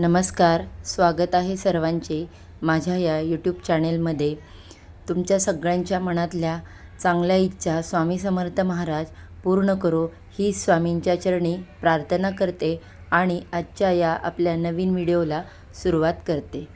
नमस्कार स्वागत आहे सर्वांचे माझ्या या यूट्यूब चॅनेलमध्ये तुमच्या सगळ्यांच्या मनातल्या चांगल्या इच्छा स्वामी समर्थ महाराज पूर्ण करो ही स्वामींच्या चरणी प्रार्थना करते आणि आजच्या या आपल्या नवीन व्हिडिओला सुरुवात करते.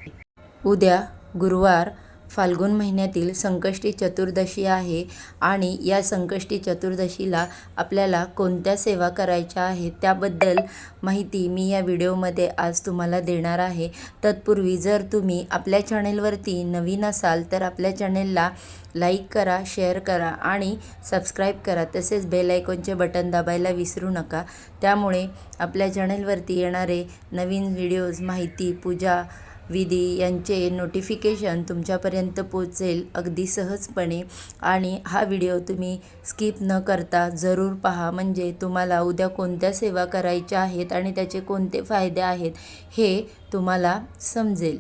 उद्या गुरुवार फाल्गुन महिन्यातील संकष्टी चतुर्दशी आहे आणि या संकष्टी चतुर्दशीला आपल्याला कोणत्या सेवा करायच्या आहेत त्याबद्दल माहिती मी या व्हिडिओमध्ये आज तुम्हाला देणार आहे. तत्पूर्वी जर तुम्ही आपल्या चॅनेलवरती नवीन असाल तर आपल्या चॅनेलला लाईक करा शेअर करा आणि सबस्क्राईब करा. तसेच बेल आयकॉनचे बटन दाबायला विसरू नका. त्यामुळे आपल्या चॅनेलवरती येणारे नवीन व्हिडिओज माहिती पूजा विधी यांचे नोटिफिकेशन तुमच्यापर्यंत पोचेल अगदी सहजपणे. आणि हा व्हिडिओ तुम्ही स्किप न करता जरूर पहा. म्हणजे तुम्हाला उद्या कोणत्या सेवा करायच्या आहेत आणि त्याचे कोणते फायदे आहेत हे तुम्हाला समजेल.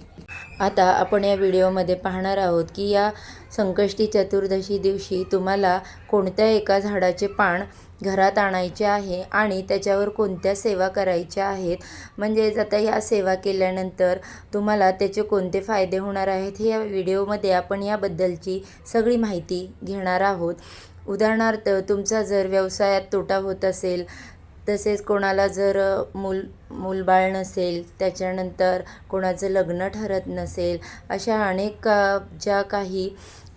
आता आपण या व्हिडिओमध्ये पाहणार आहोत की या संकष्टी चतुर्दशी दिवशी तुम्हाला कोणत्या एका झाडाचे पान घरात आणायचे आहे आणि त्याच्यावर कोणत्या सेवा करायच्या आहेत? म्हणजेच आता ह्या सेवा केल्यानंतर तुम्हाला त्याचे कोणते फायदे होणार आहेत? हे या व्हिडिओमध्ये आपण याबद्दलची सगळी माहिती घेणार आहोत. उदाहरणार्थ तुमचा जर व्यवसायात तोटा होत असेल तसेच कोणाला जर मूल मूलबाळ नसेल त्याच्यानंतर कोणाचं लग्न ठरत नसेल अशा अनेक ज्या काही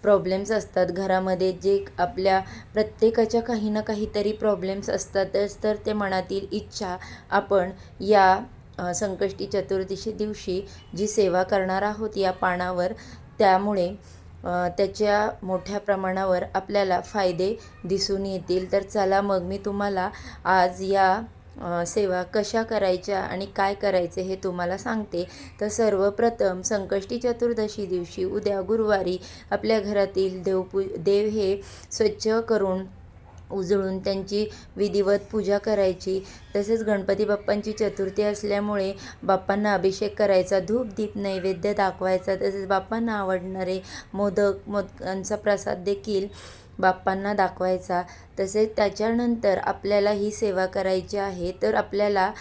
प्रॉब्लेम्स असतात. घरामध्ये जे आपल्या प्रत्येकाच्या काही ना काहीतरी प्रॉब्लेम्स असतातच तर ते मनातील इच्छा आपण या संकष्टी चतुर्दशी दिवशी जी सेवा करणार आहोत या पानावर त्यामुळे त्याच्या मोठ्या प्रमाणावर आपल्याला फायदे दिसून येतील. तर चला मग मी तुम्हाला आज या सेवा कशा करायच्या आणि काय करायचे हे तुम्हाला सांगते. तर सर्वप्रथम संकष्टी चतुर्दशी दिवशी उद्या गुरुवारी आपल्या घरातील देवपू देव हे स्वच्छ करून उजळून त्यांची विधिवत पूजा करायची. तसेच गणपती बाप्पांची चतुर्थी असल्यामुळे बाप्पांना अभिषेक करायचा धूप दीप नैवेद्य दाखवायचा. तसेच बाप्पांना आवडणारे मोदक मोदकांचा प्रसाद देखील बाप्पांना दाखवायचा. तसेच त्याच्यानंतर आपल्याला ही सेवा करायची आहे. तर आपल्याला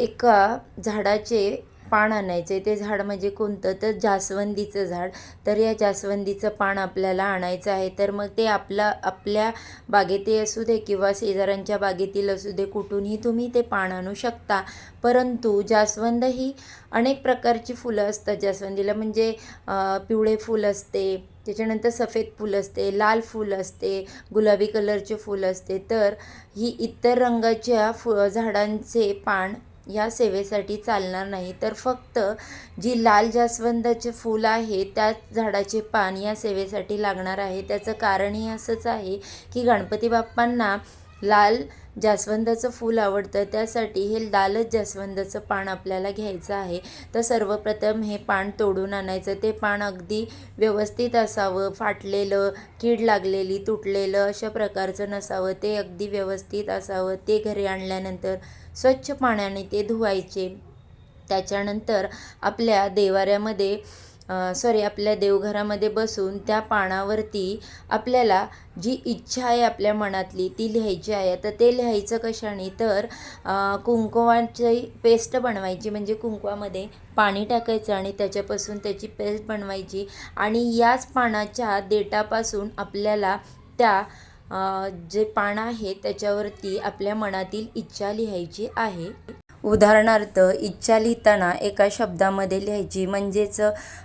एका झाडाचे पान आणायचं आहे. ते झाड म्हणजे कोणतं? तर जास्वंदीचं झाड. तर या जास्वंदीचं पान आपल्याला आणायचं आहे. तर मग ते आपला आपल्या बागेतही असू दे किंवा शेजाऱ्यांच्या बागेतील असू दे कुठूनही तुम्ही ते पान आणू शकता. परंतु जास्वंद ही अनेक प्रकारची फुलं असतात जास्वंदीला. म्हणजे पिवळे फूल असते त्याच्यानंतर सफेद फूल असते लाल फूल असते गुलाबी कलरचे फूल असते. तर ही इतर रंगाच्या फु झाडांचे पान या सेवेसाठी चालणार नाही. तर फक्त जी लाल जास्वंदाचे फूल आहे त्याच झाडाचे पान या सेवेसाठी लागणार आहे. त्याचं कारणही असंच आहे की गणपती बाप्पांना लाल जास्वंदाचं फूल आवडतं. त्यासाठी हे लालच जास्वंदाचं पान आपल्याला घ्यायचं आहे. तर सर्वप्रथम हे पान तोडून आणायचं. ते पान अगदी व्यवस्थित असावं. फाटलेलं कीड लागलेली तुटलेलं अशा प्रकारचं नसावं. ते अगदी व्यवस्थित असावं. ते घरी आणल्यानंतर स्वच्छ पाण्याने ते धुवायचे. त्याच्यानंतर आपल्या देवाऱ्यामध्ये सॉरी आपल्या देवघरामध्ये बसून त्या पानावरती आपल्याला जी इच्छा आहे आपल्या मनातली ती लिहायची आहे. तर ते लिहायचं कशाने? तर कुंकवाची पेस्ट बनवायची. म्हणजे कुंकवामध्ये पाणी टाकायचं आणि त्याच्यापासून त्याची पेस्ट बनवायची. आणि याच पानाच्या देठापासून आपल्याला त्या जे पान आहे त्याच्यावरती आपल्या मनातील इच्छा लिहायची आहे. उदाहरणार्थ इच्छा लिहिताना एका शब्दामध्ये लिहायची. म्हणजेच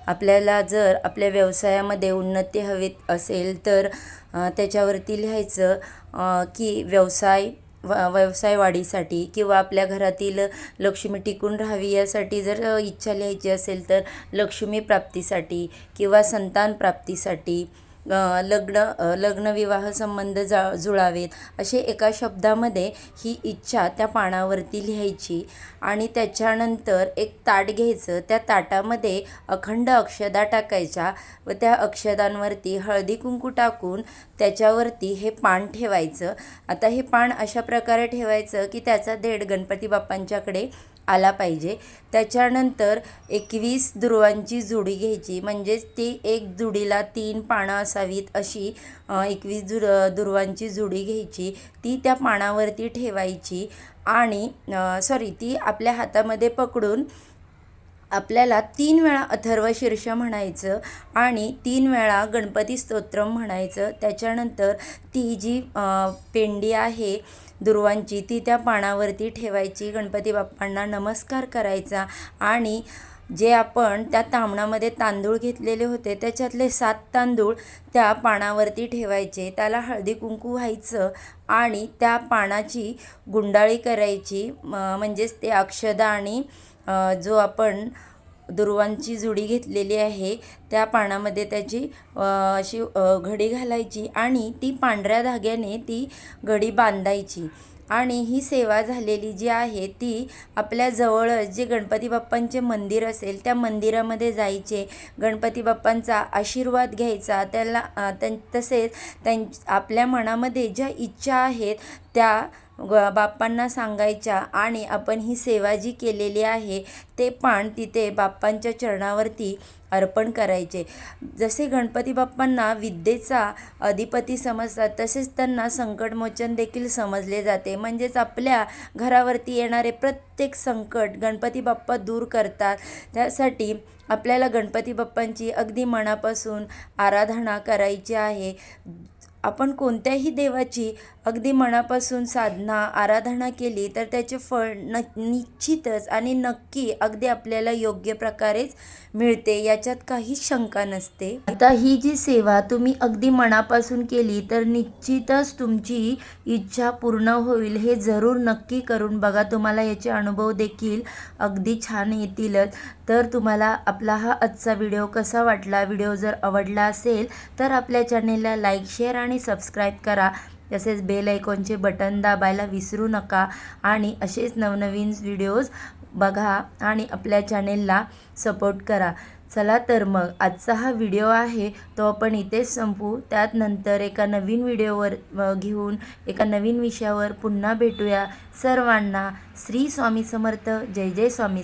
आपल्याला जर आपल्या व्यवसायामध्ये उन्नती हवीत असेल तर त्याच्यावरती लिहायचं की व्यवसाय व व्यवसाय वाढीसाठी किंवा आपल्या घरातील लक्ष्मी टिकून राहावी यासाठी जर इच्छा लिहायची असेल तर लक्ष्मी प्राप्तीसाठी किंवा संतान प्राप्तीसाठी लग्न लग्नविवाह संबंध जा जुळावेत असे एका शब्दामध्ये ही इच्छा त्या पानावरती लिहायची आणि त्याच्यानंतर एक ताट घ्यायचं. त्या ताटामध्ये अखंड अक्षदा टाकायच्या व त्या अक्षदांवरती हळदी कुंकू टाकून त्याच्यावरती हे पान ठेवायचं. आता हे पान अशा प्रकारे ठेवायचं की त्याचा देड गणपती बाप्पांच्याकडे आला पाहिजे. त्याच्यानंतर एकवीस दुर्वांची जुडी घ्यायची. म्हणजेच ती एक जुडीला तीन पानं असावीत अशी एकवीस दुर दुर्वांची जुडी घ्यायची. ती त्या पानावरती ठेवायची आणि सॉरी ती आपल्या हातामध्ये पकडून आपल्याला तीन वेळा अथर्व शीर्ष म्हणायचं आणि तीन वेळा गणपती स्तोत्रम म्हणायचं. त्याच्यानंतर ती जी पेंडी आहे दुर्वांची ती त्या पानावरती ठेवायची. गणपती बाप्पांना नमस्कार करायचा. आणि जे आपण त्या तांबणामध्ये तांदूळ घेतलेले होते त्याच्यातले सात तांदूळ त्या पानावरती ठेवायचे. त्याला हळदी कुंकू व्हायचं आणि त्या पानाची गुंडाळी करायची. म- म्हणजेच ते अक्षदा आणि जो आपण दुर्वांची जुडी घेतलेली आहे. त्या पानामध्ये त्याची अशी घडी घालायची आणि ती पांढऱ्या धाग्याने ती घडी बांधायची. आणि ही सेवा झालेली जी आहे ती आपल्या जवळच जे गणपती बाप्पांचे मंदिर असेल त्या मंदिरामध्ये जायचे. गणपती बाप्पांचा आशीर्वाद घ्यायचा. त्याला त्यां तसेच त्यां आपल्या मनामध्ये ज्या इच्छा आहेत त्या ग बाप्पांना सांगायच्या आणि आपण ही सेवा जी केलेली आहे ते पान तिथे बाप्पांच्या चरणावरती अर्पण करायचे. जसे गणपती बाप्पांना विद्येचा अधिपती समजतात तसेच त्यांना संकटमोचन देखील समजले जाते. म्हणजेच आपल्या घरावरती येणारे प्रत्येक संकट गणपती बाप्पा दूर करतात. त्यासाठी आपल्याला गणपती बाप्पांची अगदी मनापासून आराधना करायची आहे. आपण कोणत्याही देवाची अगदी मनापासून साधना आराधना केली तर त्याचे फळ न निश्चितच आणि नक्की अगदी आपल्याला योग्य प्रकारेच मिळते याच्यात काहीच शंका नसते. आता ही जी सेवा तुम्ही अगदी मनापासून केली तर निश्चितच तुमची इच्छा पूर्ण होईल हे जरूर नक्की करून बघा. तुम्हाला याचे अनुभव देखील अगदी छान येतीलच तर तुम्हाला आपला हा आजचा व्हिडिओ कसा वाटला? व्हिडिओ जर आवडला असेल तर आपल्या चॅनेलला लाईक शेअर आणि सबस्क्राईब करा. तसेच बेल आयकॉनचे बटन दाबायला विसरू नका. आणि असेच नवनवीन व्हिडिओज बघा आणि आपल्या चॅनेलला सपोर्ट करा. चला तर मग आजचा हा व्हिडिओ आहे. तो आपण इथेच संपू. त्यात नंतर एका नवीन व्हिडिओवर घेऊन एका नवीन विषयावर पुन्हा भेटूया. सर्वांना श्री स्वामी समर्थ. जय जय स्वामी.